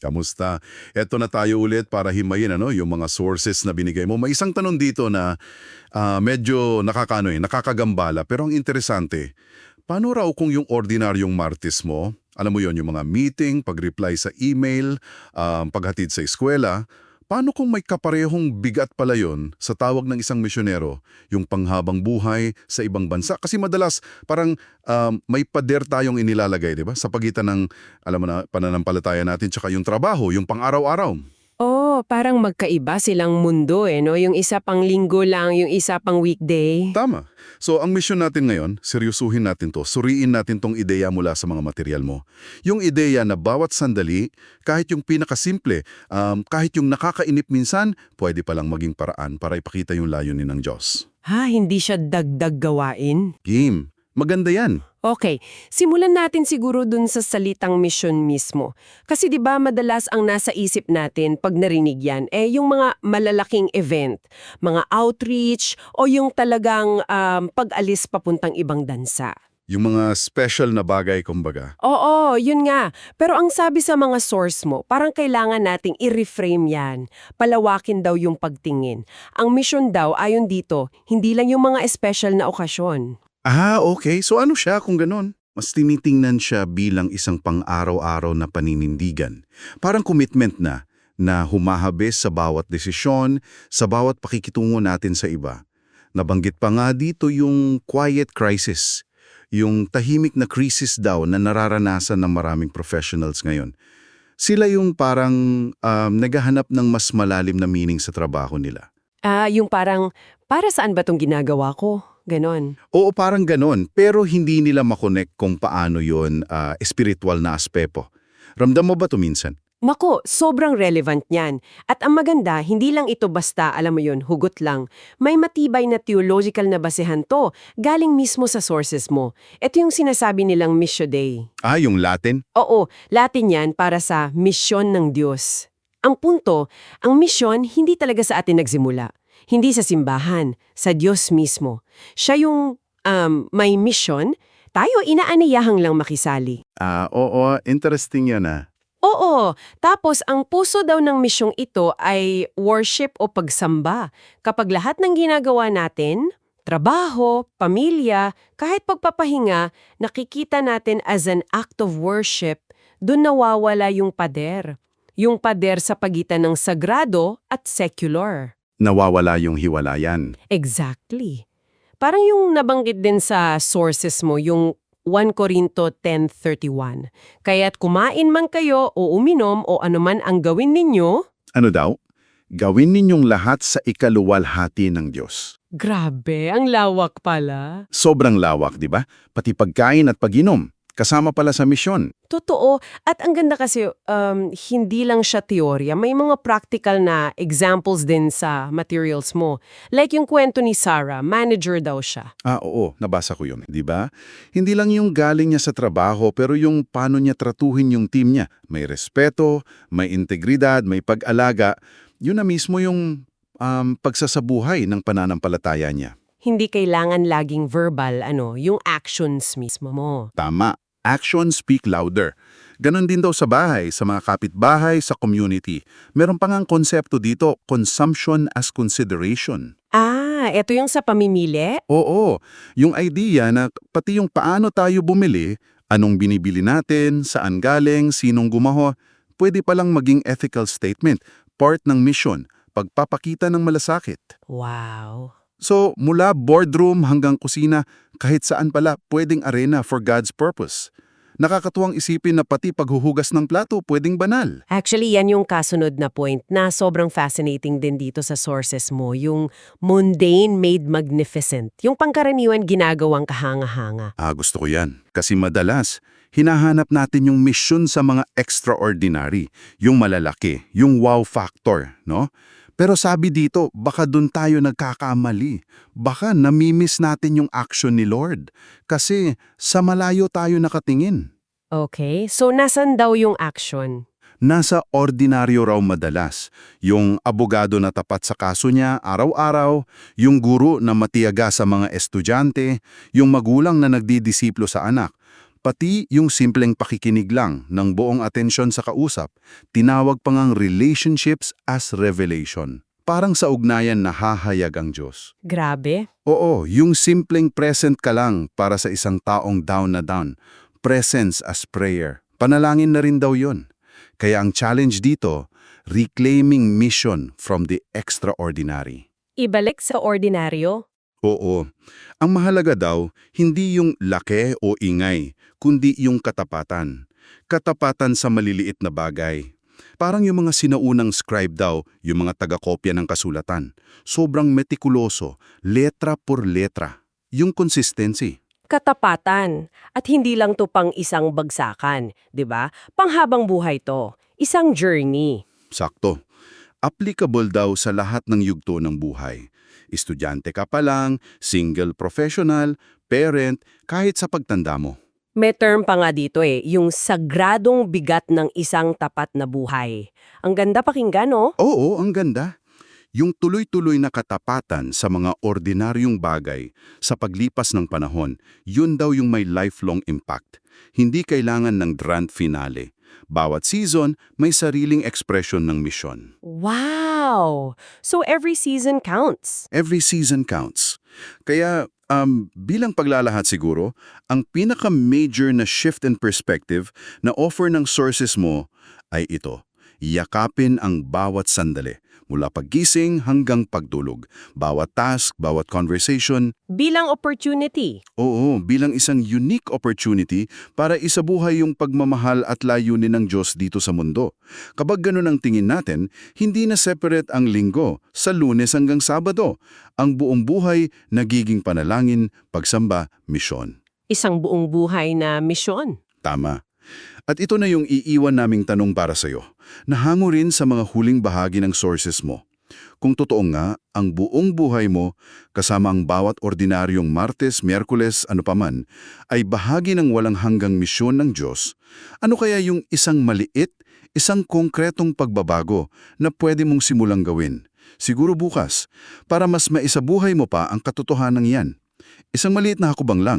Kamusta? Eto na tayo ulit para himayin ano, yung mga sources na binigay mo. May isang tanong dito na ah, medyo nakakano eh, nakakagambala pero ang interesante, paano raw kung yung ordinaryong martis mo, alam mo yon yung mga meeting, pag-reply sa email, um, paghatid sa eskwela, paano kung may kaparehong bigat pala yon sa tawag ng isang misyonero, yung panghabang buhay sa ibang bansa? Kasi madalas parang um, may pader tayong inilalagay, di ba? Sa pagitan ng, alam mo na, pananampalataya natin tsaka yung trabaho, yung pang-araw-araw. Parang magkaiba silang mundo eh, no? Yung isa pang linggo lang, yung isa pang weekday. Tama. So ang mission natin ngayon, seryosuhin natin to, suriin natin tong ideya mula sa mga material mo. Yung ideya na bawat sandali, kahit yung pinakasimple, um, kahit yung nakakainip minsan, pwede palang maging paraan para ipakita yung layunin ng Diyos. Ha, hindi siya dagdag gawain? Game. Maganda yan. Okay, simulan natin siguro dun sa salitang mission mismo. Kasi 'di ba madalas ang nasa isip natin pag narinig 'yan eh yung mga malalaking event, mga outreach o yung talagang um, pag-alis papuntang ibang dansa. Yung mga special na bagay, kumbaga. Oo, yun nga. Pero ang sabi sa mga source mo, parang kailangan nating i-reframe yan. Palawakin daw yung pagtingin. Ang mission daw, ayon dito, hindi lang yung mga special na okasyon. Ah, okay. So ano siya kung ganon? Mas tinitingnan siya bilang isang pang-araw-araw na paninindigan. Parang commitment na, na humahabis sa bawat desisyon, sa bawat pakikitungo natin sa iba. Nabanggit pa nga dito yung quiet crisis, yung tahimik na crisis daw na nararanasan ng maraming professionals ngayon. Sila yung parang um, naghahanap ng mas malalim na meaning sa trabaho nila. Ah, yung parang, para saan ba tong ginagawa ko? Ganon. Oo, parang ganon. Pero hindi nila makonek kung paano yon ah, espiritual na aspeto. Ramdam mo ba to minsan? Mako, sobrang relevant niyan. At ang maganda, hindi lang ito basta, alam mo yun, hugot lang. May matibay na theological na basehan to, galing mismo sa sources mo. Ito yung sinasabi nilang Missio Dei. Ah, yung Latin? Oo, Latin yan para sa misyon ng Diyos. Ang punto, ang misyon hindi talaga sa atin nagsimula. Hindi sa simbahan, sa Diyos mismo. Siya yung um, may mission, tayo inaaniyahang lang makisali. Ah, oo, interesting yan ah. Oo, tapos ang puso daw ng misyong ito ay worship o pagsamba. Kapag lahat ng ginagawa natin, trabaho, pamilya, kahit pagpapahinga, nakikita natin as an act of worship, doon nawawala yung pader. Yung pader sa pagitan ng sagrado at secular. Nawawala yung hiwalayan. Exactly. Parang yung nabanggit din sa sources mo, yung 1 Corinto 10.31. Kaya't kumain man kayo o uminom o anuman ang gawin ninyo, Ano daw? Gawin ninyong lahat sa ikaluwalhati ng Diyos. grabe, ang lawak pala. Sobrang lawak, di ba? Pati pagkain at pag-inom. Kasama pala sa misyon. Totoo. At ang ganda kasi, um, hindi lang siya teorya. May mga practical na examples din sa materials mo. Like yung kwento ni Sarah, manager daw siya. Ah, oo, nabasa ko yun, di ba? Hindi lang yung galing niya sa trabaho, pero yung paano niya tratuhin yung team niya. May respeto, may integridad, may pag-alaga. Yun na mismo yung um, pagsasabuhay ng pananampalataya niya. Hindi kailangan laging verbal, ano, yung actions mismo mo. Tama. Actions speak louder. Ganon din daw sa bahay, sa mga kapitbahay, sa community. Meron pa ngang konsepto dito, consumption as consideration. Ah, eto yung sa pamimili? Oo, yung idea na pati yung paano tayo bumili, anong binibili natin, saan galing, sinong gumaho, pwede palang maging ethical statement, part ng mission, pagpapakita ng malasakit. Wow. So, mula boardroom hanggang kusina, kahit saan pala pwedeng arena for God's purpose. Nakakatuwang isipin na pati paghuhugas ng plato pwedeng banal. Actually, yan yung kasunod na point na sobrang fascinating din dito sa sources mo, yung mundane made magnificent. Yung pangkaraniwan ginagawang kahanga-hanga. Ah, gusto ko yan. Kasi madalas, hinahanap natin yung mission sa mga extraordinary, yung malalaki, yung wow factor, no? Pero sabi dito, baka dun tayo nagkakamali. Baka namimiss natin yung action ni Lord. Kasi sa malayo tayo nakatingin. Okay, so nasan daw yung action? Nasa ordinaryo raw madalas. Yung abogado na tapat sa kaso niya araw-araw, yung guro na matiyaga sa mga estudyante, yung magulang na nagdidisiplo sa anak. Pati yung simpleng pakikinig lang ng buong atensyon sa kausap, tinawag pa ngang relationships as revelation. Parang sa ugnayan na hahayag ang Diyos. Grabe. Oo, yung simpleng present ka lang para sa isang taong down na down. Presence as prayer. Panalangin na rin daw yon. Kaya ang challenge dito, reclaiming mission from the extraordinary. Ibalik sa ordinaryo. Oo. Ang mahalaga daw, hindi yung laki o ingay, kundi yung katapatan. Katapatan sa maliliit na bagay. Parang yung mga sinaunang scribe daw, yung mga taga-kopya ng kasulatan. Sobrang metikuloso, letra por letra. Yung consistency. Katapatan. At hindi lang to pang isang bagsakan, 'di ba? Panghabang buhay to. Isang journey. Sakto. Applicable daw sa lahat ng yugto ng buhay. Estudyante ka pa lang, single professional, parent, kahit sa pagtanda mo. May term pa nga dito eh, yung sagradong bigat ng isang tapat na buhay. Ang ganda pakinggan, no? Oo, ang ganda. Yung tuloy-tuloy na katapatan sa mga ordinaryong bagay sa paglipas ng panahon, yun daw yung may lifelong impact. Hindi kailangan ng grand finale. Bawat season, may sariling ekspresyon ng misyon. Wow! So every season counts. Every season counts. Kaya, um, bilang paglalahat siguro, ang pinaka-major na shift in perspective na offer ng sources mo ay ito. Yakapin ang bawat sandali, mula paggising hanggang pagdulog. Bawat task, bawat conversation, Bilang opportunity. oo, bilang isang unique opportunity para isabuhay yung pagmamahal at layunin ng Diyos dito sa mundo. Kapag ganun ang tingin natin, hindi na separate ang linggo, sa lunes hanggang sabado. Ang buong buhay nagiging panalangin, pagsamba, misyon. Isang buong buhay na misyon. Tama. At ito na yung iiwan naming tanong para sa'yo. Nahango rin sa mga huling bahagi ng sources mo. Kung totoo nga, ang buong buhay mo, kasama ang bawat ordinaryong Martes, Miyerkules, ano paman, ay bahagi ng walang hanggang misyon ng Diyos, ano kaya yung isang maliit, isang konkretong pagbabago na pwede mong simulang gawin? Siguro bukas, para mas maisabuhay mo pa ang katotohanan yan. Isang maliit na hakubang lang.